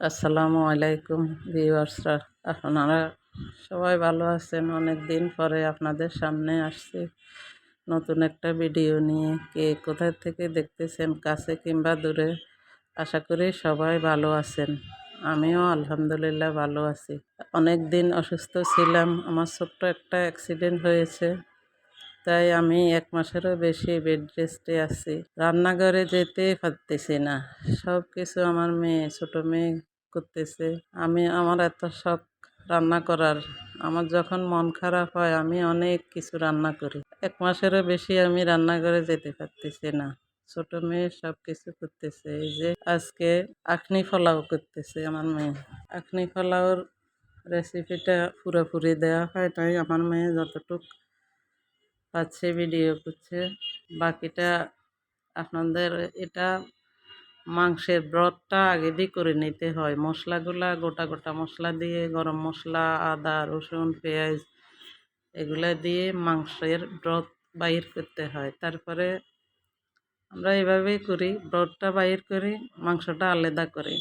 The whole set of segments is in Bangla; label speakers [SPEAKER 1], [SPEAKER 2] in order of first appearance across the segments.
[SPEAKER 1] আসসালামু আলাইকুম ভিউয়ার্সরা। আপনারা সবাই ভালো আছেন। অনেক দিন পরে আপনাদের সামনে আসছি নতুন একটা ভিডিও নিয়ে। কে কোথা থেকে দেখতেছেন, কাছে কিংবা দূরে? আশা করি সবাই ভালো আছেন। আমিও আলহামদুলিল্লাহ ভালো আছি। অনেক দিন অসুস্থ ছিলাম। আমার ছোট্ট একটা অ্যাক্সিডেন্ট হয়েছে। তাই আমি এক মাসেরও বেশি বেড রেস্টে আছি। রান্নাঘরে যেতে পারতেছি না। সব কিছু আমার মেয়ে, ছোট মেয়ে করতেছে। আমি, আমার এত শখ রান্না করার। আমার যখন মন খারাপ হয়, আমি অনেক কিছু রান্না করি। এক মাসেরও বেশি আমি রান্নাঘরে যেতে পারতেছি না। ছোট মেয়ে সব কিছু করতেছে। এই যে আজকে আখনি ফলাও করতেছে আমার মেয়ে। আখনি ফলাওর রেসিপিটা পুরোপুরি দেওয়া হয় তাই আমার মেয়ে যতটুক পাচ্ছে, ভিডিও করছে। বাকিটা আপনাদের এটা মাংসের ব্রতটা আগে দিয়ে করে নিতে হয়। মশলাগুলা, গোটা গোটা মশলা দিয়ে, গরম মশলা, আদা, রসুন, পেঁয়াজ, এগুলা দিয়ে মাংসের ব্রত বাইর করতে হয়। তারপরে আমরা এভাবেই করি, ব্রতটা বাইর করি, মাংসটা আলাদা করি।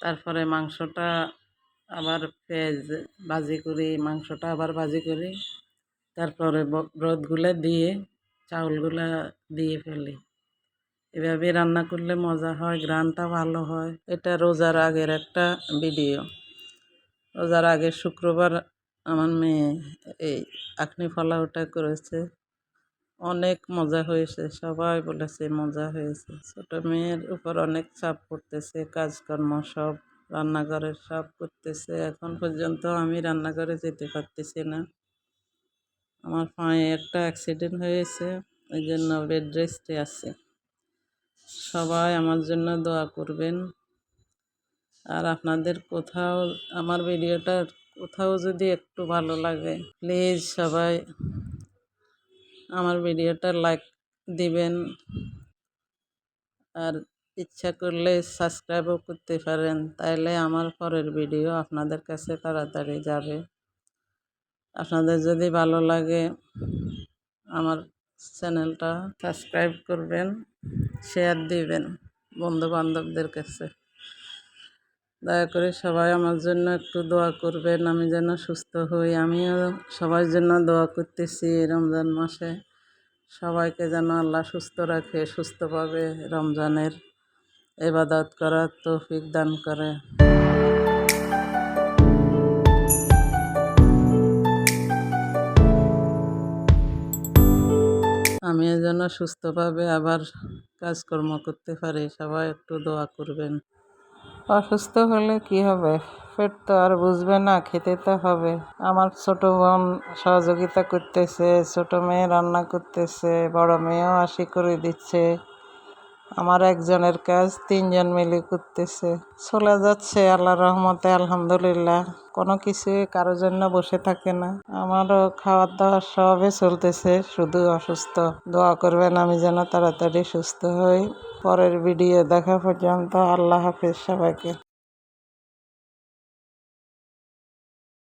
[SPEAKER 1] তারপরে মাংসটা আবার পেঁয়াজ ভাজি করি, মাংসটা আবার ভাজি করি। তারপরে ব্রতগুলা দিয়ে, চাউলগুলা দিয়ে ফেলি। এভাবে রান্না করলে মজা হয় গ্রানটা ভালো হয়। এটা রোজার আগের একটা ভিডিও। রোজার আগের শুক্রবার আমার মেয়ে এই আখনি ফলাওটা করেছে। অনেক মজা হয়েছে, সবাই বলেছে মজা হয়েছে। ছোট মেয়ের উপর অনেক চাপ পড়তেছে, কাজকর্ম সব, রান্নাঘরের সব করতেছে। এখন পর্যন্ত আমি রান্নাঘরে যেতে পারতেছি না। আমার পায়ে একটা অ্যাক্সিডেন্ট হয়েছে, ওই জন্য বেড রেস্টে আছে। সবাই আমার জন্য দোয়া করবেন। আর আপনাদের কোথাও, আমার ভিডিওটা কোথাও যদি একটু ভালো লাগে প্লিজ সবাই আমার ভিডিওটা লাইক দিবেন। আর ইচ্ছা করলে সাবস্ক্রাইবও করতে পারেন, তাইলে আমার পরের ভিডিও আপনাদের কাছে তাড়াতাড়ি যাবে। আপনাদের যদি ভালো লাগে আমার চ্যানেলটা সাবস্ক্রাইব করবেন শেয়ার দিবেন বন্ধু বান্ধবদের কাছে। দয়া করে সবাই আমার জন্য একটু দোয়া করবেন, আমি যেন সুস্থ হই। আমিও সবার জন্য দোয়া করতেছি রমজান মাসে। সবাইকে যেন আল্লাহ সুস্থ রাখে, সুস্থভাবে রমজানের এবাদত করার তৌফিক দান করে। আমি যেন সুস্থভাবে আবার কাজকর্ম করতে পারি, সবাই একটু দোয়া করবেন। অসুস্থ হলে কি হবে? পেট তো আর বুঝবে না, খেতে তো হবে। আমার ছোট বোন সহযোগিতা করতেছে, ছোট মেয়ে রান্না করতেছে, বড় মেয়েও আশি করে দিচ্ছে। আমার একজনের কাজ তিনজন মিলে করতেছে। চলে যাচ্ছে আল্লাহ রহমতে, আলহামদুলিল্লাহ। কোনো কিছু কারোর জন্য বসে থাকে না। আমারও খাওয়ার দাওয়ার সবই চলতেছে, শুধু অসুস্থ। দোয়া করবেন আমি যেন তাড়াতাড়ি সুস্থ হই। পরের ভিডিও দেখা পর্যন্ত, আল্লাহ হাফিজ সবাইকে।